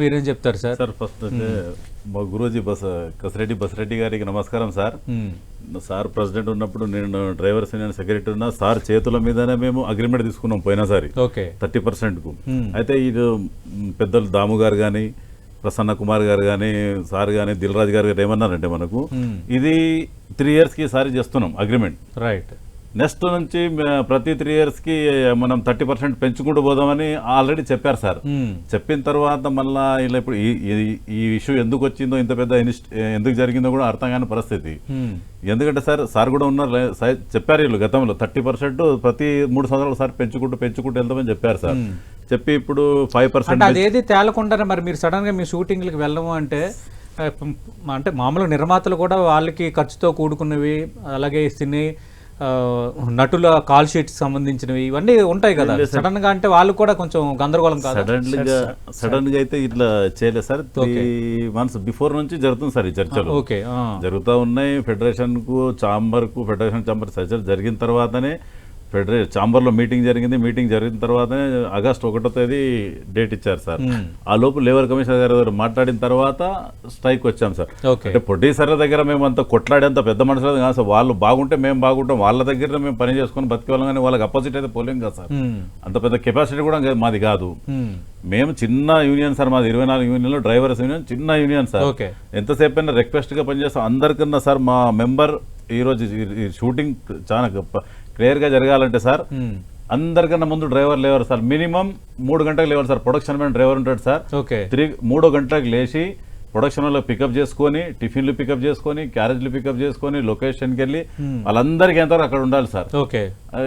మీరేం చెప్తారు sir? Sir first అయితే మా గురూజీ బస్ కసిరెడ్డి బసిరెడ్డి గారికి నమస్కారం సార్. సార్ ప్రెసిడెంట్ ఉన్నప్పుడు నేను డ్రైవర్స్ యూనియన్ సెక్రటరీ ఉన్నా సార్ చేతుల మీదనే మేము అగ్రిమెంట్ తీసుకున్నాం పోయినసారి ఓకే. థర్టీ పర్సెంట్కు. అయితే ఇది పెద్దలు దాము గారు కానీ ప్రసన్న కుమార్ గారు కానీ సార్ కానీ దిల్రాజ్ గారు గారు ఏమన్నారంటే మనకు. ఇది త్రీ ఇయర్స్కి సారి చేస్తున్నాం అగ్రిమెంట్. రైట్ నెక్స్ట్ నుంచి ప్రతి త్రీ ఇయర్స్కి మనం థర్టీ పర్సెంట్ పెంచుకుంటూ పోదామని ఆల్రెడీ చెప్పారు సార్ మ్మ్. చెప్పిన తర్వాత మళ్ళా ఇలా ఇప్పుడు ఈ- ఇష్యూ ఎందుకు వచ్చిందో ఇంత పెద్ద ఎందుకు జరిగిందో కూడా అర్థం కాని పరిస్థితి మ్మ్. ఎందుకంటే సార్ సార్ కూడా ఉన్నారు చెప్పారు వీళ్ళు గతంలో థర్టీ పర్సెంట్ ప్రతి మూడు సంవత్సరాలు సార్ పెంచుకుంటూ పెంచుకుంటూ వెళ్తామని చెప్పారు సార్ చెప్పి ఇప్పుడు ఫైవ్ పర్సెంట్ అదేది తేలకుండానే మరి మీరు సడన్గా మీ షూటింగ్లకు వెళ్ళము అంటే అంటే మామూలు నిర్మాతలు కూడా వాళ్ళకి ఖర్చుతో కూడుకున్నవి అలాగే సినీ నటుల కాల్ షీట్స్ సంబంధించినవి ఇవన్నీ ఉంటాయి కదా. సడన్గా అంటే వాళ్ళు కూడా కొంచెం గందరగోళం కాదు? సడన్గా సడన్గా అయితే ఇట్లా చేయలేదు సార్. త్రీ మంత్స్ బిఫోర్ నుంచి జరుగుతుంది సార్ ఈ చర్చలు. ఓకే ఆ. జరుగుతూ ఉన్నాయి. ఫెడరేషన్కు చాంబర్కు ఫెడరేషన్ చాంబర్ చర్చలు జరిగిన తర్వాతనే ఫెడరే చాంబర్లో మీటింగ్ జరిగింది. మీటింగ్ జరిగిన తర్వాతనే ఆగస్ట్ ఒకటో తేదీ డేట్ ఇచ్చారు సార్. ఆ లోపు లేబర్ కమిషనర్ గారి దగ్గర మాట్లాడిన తర్వాత స్ట్రైక్ వచ్చాం సార్. అంటే ప్రొడ్యూసర్ల దగ్గర మేము అంత కొట్లాడేంత పెద్ద మనుషులు కాదు సార్. వాళ్ళు బాగుంటే మేము బాగుంటాం. వాళ్ళ దగ్గర మేము పని చేసుకొని బతికేవాళ్ళం కానీ వాళ్ళకి అపోజిట్ అయితే పోలేం కదా సార్. అంత పెద్ద కెపాసిటీ కూడా మాది కాదు. మ్మ్. చిన్న యూనియన్ సార్. మాది ఇరవై నాలుగు యూనియన్లో. డ్రైవర్స్ యూనియన్ చిన్న యూనియన్ సార్. ఎంతసేపు అయినా రిక్వెస్ట్గా పనిచేస్తాం. అందరికన్నా సార్ మా మెంబర్ ఈ రోజు ఈ- ఈ షూటింగ్ చాలా క్లియర్గా జరగాలంటే సార్. అందరికన్నా ముందు డ్రైవర్ లేవరు సార్. మినిమం మూడు గంటలకు లేవాలి సార్. ప్రొడక్షన్ మ్యాన్ డ్రైవర్ ఉంటాడు సార్. ఓకే. త్రీ మూడో గంటలకు లేచి ప్రొడక్షన్లో పికప్ చేసుకొని టిఫిన్లు పికప్ చేసుకొని క్యారేజ్లు పికప్ చేసుకొని లొకేషన్కి వెళ్ళి వాళ్ళందరికీ ఎంత అక్కడ ఉండాలి సార్. ఓకే.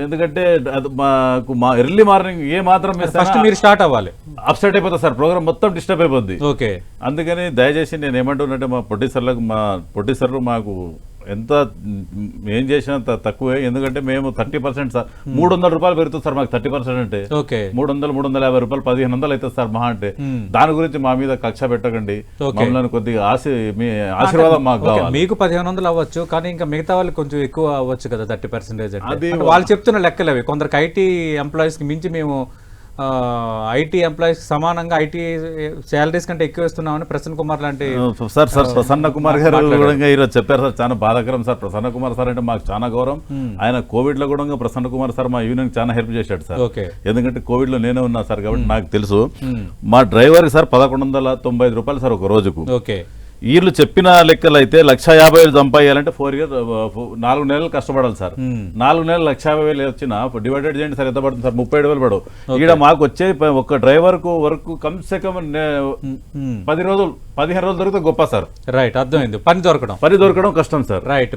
ఎందుకంటే అది మాకు మా ఎర్లీ మార్నింగ్ ఏ మాత్రం ఫస్ట్ మీరు స్టార్ట్ అవ్వాలి. అప్సెట్ అయిపోతుంది సార్. ప్రోగ్రామ్ మొత్తం డిస్టర్బ్ అయిపోద్ది. ఓకే. అందుకని దయచేసి నేను ఏమంటున్నట్టే మా ప్రొడ్యూసర్లకు మా ప్రొడ్యూసర్లు మాకు ఎంత ఏం చేసినా త- తక్కువే. ఎందుకంటే మేము థర్టీ పర్సెంట్ సార్. మూడు వందల రూపాయలు పెరుగుతుంది సార్ మాకు థర్టీ పర్సెంట్ అంటే. ఓకే. మూడు వందలు మూడు వందల యాభై రూపాయలు పదిహేను వందలు అవుతుంది సార్ మహా అంటే. మ్మ్. దాని గురించి మా మీద కక్ష పెట్టకండి. మమ్మల్ని కొద్దిగా ఆశ మీ ఆశీర్వాదం మాకు కావాలి. మీకు పదిహేను వందలు అవ్వచ్చు కానీ ఇంకా మిగతా వాళ్ళకి కొంచెం ఎక్కువ అవ్వచ్చు కదా థర్టీ పర్సెంటేజ్ అంటే. అది వాళ్ళు చెప్తున్న లెక్కలు అవి కొందరికి ఐటీ ఎంప్లాయీస్కి మించి మేము ఐటీ ఎంప్లాయీస్ సమానంగా ఐటీ శాలరీస్ కంటే ఎక్కువ ఇస్తున్నామని ప్రసన్న కుమార్ లాంటి సార్ సార్ ప్రసన్న కుమార్ గారు కూడా ఈరోజు చెప్పారు సార్ చాలా బాధాకరం సార్. ప్రసన్న కుమార్ సార్ అంటే మాకు చాలా గౌరవం. ఆయన కోవిడ్లో కూడా ప్రసన్న కుమార్ సార్ మా యూనియన్ చాలా హెల్ప్ చేశాడు సార్. ఓకే. ఎందుకంటే కోవిడ్లో నేనే ఉన్నా సార్ కాబట్టి నాకు తెలుసు. మా డ్రైవర్ సార్ పదకొండు వందల తొంభై ఐదు రూపాయలు సార్ ఒక రోజుకు. ఓకే. వీళ్ళు చెప్పిన లెక్కలు అయితే లక్ష యాభై వేలు సంపాదించాలంటే ఫోర్ ఇయర్ నాలుగు నెలలు కష్టపడాలి సార్. నాలుగు నెలలు లక్ష యాభై వేలు వచ్చిన డివైడెడ్ చేయండి సార్ ఎంత పడుతుంది సార్? ముప్పై ఏడు వేలు పడవు. ఈడ మాకు వచ్చే ఒక డ్రైవర్కు వర్క్ కమ్సే కమ్ పది రోజులు పదిహేను రోజులు దొరికితే గొప్ప సార్. రైట్ అర్థమైంది. పని దొరకడం. పని దొరకడం కష్టం సార్. రైట్